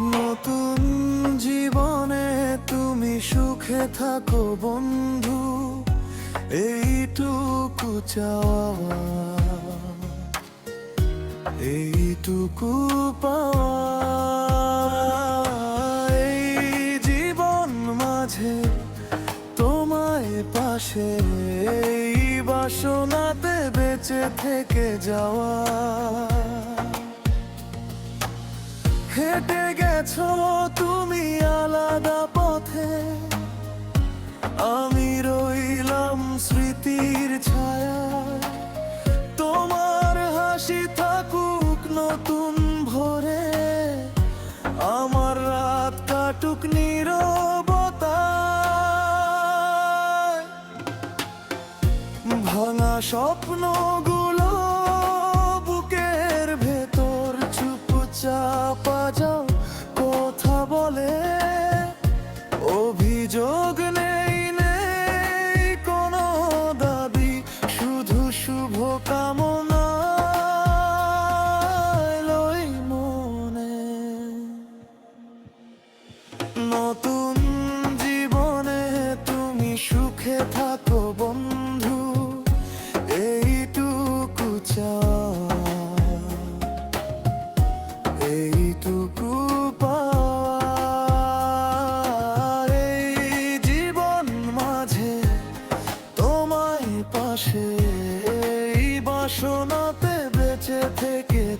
নতুন জীবনে তুমি সুখে থাকো বন্ধু, এইটুকু চাওয়া। এইটুকু পাওয়া। এই জীবন মাঝে তোমায় পাশে, এই বাসনাতে বেঁচে থেকে যাওয়া। হেঁটে গেছো তুমি আলাদা পথে। আমি রইলাম স্মৃতির ছায়া তোমার হাসি থাকুক নতুন ভোরে। আমার রাত কাটুক নীরবতায়। ভাঙা স্বপ্নগুলো যাও কথা বলে। অভিযোগ নেই নেই কোনো দাবি শুধু শুভ কামনা লই মনে। নতুন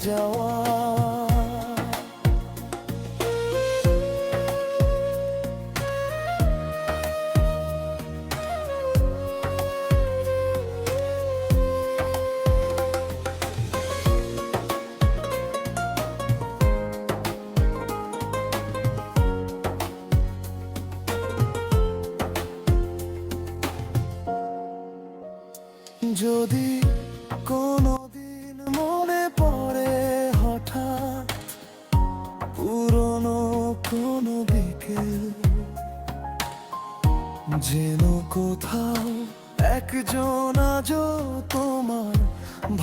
যাওয়া যদি কোনোদিন বিকেল। যেন কোথাও একজন আজও তোমার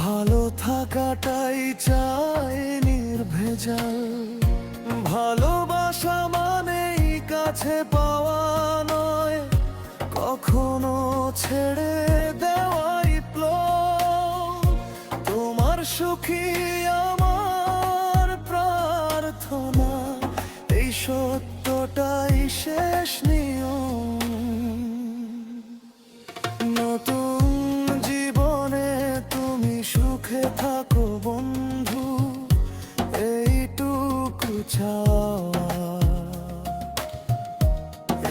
ভালো থাকাটাই চায় নির্ভেজাল। ভালোবাসা মানেই কাছে পাওয়া নয়, কখনো ছেড়ে দেওয়াই তোমার সুখী এইটুকু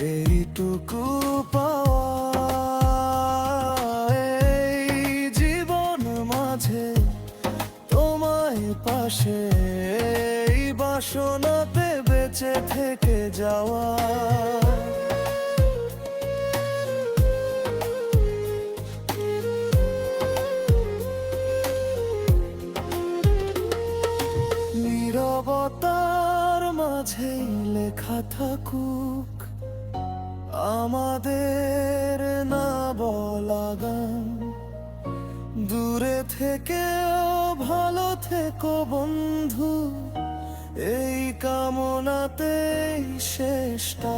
এইটুকু এই জীবন মাঝে তোমায় পাশে এই বাসনাতে বেঁচে থেকে যাওয়া। মাঝেই লেখা থাকুক, আমাদের না বলা গান। দূরে থেকে ভালো থেকো বন্ধু, এই কামনাতেই শেষটা।